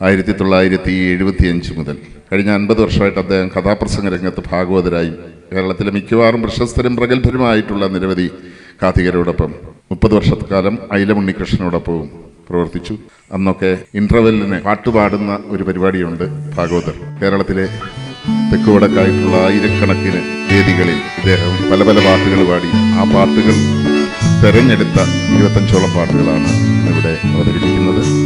ആയിരത്തി തൊള്ളായിരത്തി എഴുപത്തിയഞ്ച് മുതൽ. കഴിഞ്ഞ അൻപത് വർഷമായിട്ട് അദ്ദേഹം കഥാപ്രസംഗ രംഗത്ത് ഭാഗവതരായി. കേരളത്തിലെ മിക്കവാറും പ്രശസ്തരും പ്രഗത്ഭരുമായിട്ടുള്ള നിരവധി കാഥികരോടൊപ്പം മുപ്പത് വർഷക്കാലം അയിലമുണ്ണികൃഷ്ണനോടൊപ്പവും പ്രവർത്തിച്ചു. അന്നൊക്കെ ഇന്റർവെല്ലിന് പാട്ടുപാടുന്ന ഒരു പരിപാടിയുണ്ട് ഭാഗവതർ. കേരളത്തിലെ തെക്കുവടക്കായിട്ടുള്ള ആയിരക്കണക്കിന് വേദികളിൽ ഇദ്ദേഹം പല പല പാട്ടുകൾ പാടി. ആ പാട്ടുകൾ തെരഞ്ഞെടുത്ത ഇരുപത്തഞ്ചോളം പാട്ടുകളാണ് ഇവിടെ അവതരിപ്പിക്കുന്നത്.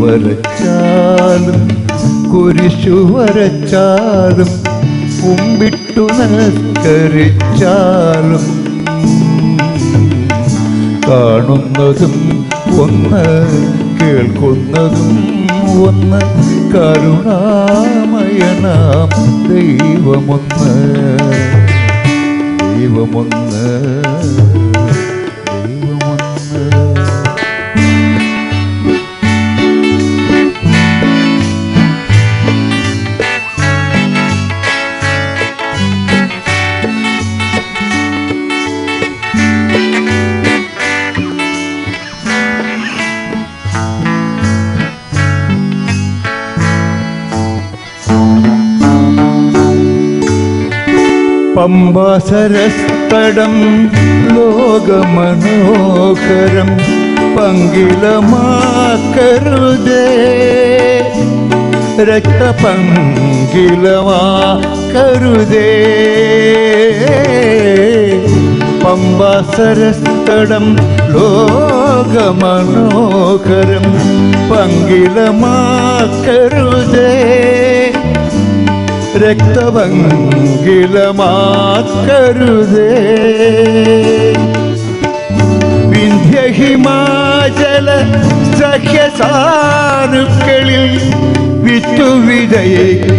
വരച്ചാലും കുരിശു വരച്ചാലും കുമ്പിട്ടു നസ്കരിച്ചാലും. കാണുന്നതും ഒന്ന് കേൾക്കുന്നതും ഒന്ന് കരുണാമയനാം ദൈവമൊന്ന്. ദൈവമൊന്ന് പമ്പാസരസ്തടം ലോകമനോഹരം പങ്കിലമാക്കരുതേ. രക്തപങ്കിലമാക്കരുതേ. പമ്പാസരസ്തടം ലോകമനോഹരം പങ്കിലമാക്കരുതേ. രക്തപങ്കിലമാക്കരുതേ വിന്ധ്യഹിമാചല സഖ്യസാനുക്കളിൽ വിറ്റുവിതയ്ക്കരുതേ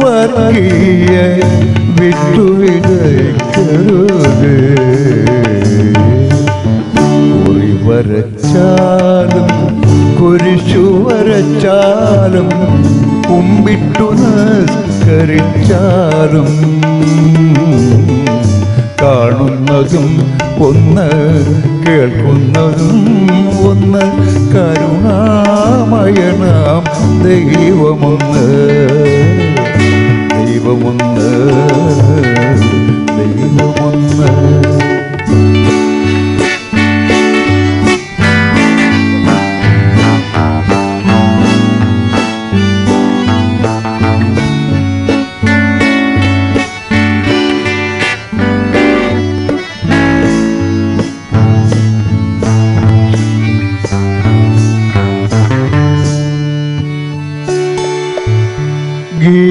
വർഗീയ വിറ്റുവിതയ്ക്കരുതേ കുറി വരച്ചാലും കുരിശു വരച്ചാലും കുമ്പിട്ടു നസ്കരിച്ചാലും കാണുന്നതും ഒന്ന് കേൾക്കുന്നതും ഒന്ന് കരുണാമയനാം ദൈവമൊന്ന്. ദൈവമൊന്ന് ദൈവമൊന്ന്.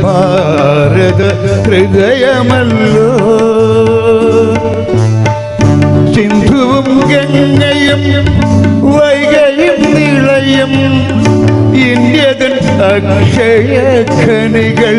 ഭാരത ഹൃദയമല്ലോ. സിന്ധുവും ഗംഗയും വൈകയും നിളയും ഇന്ത്യതൻ അക്ഷയ ഖനികൾ.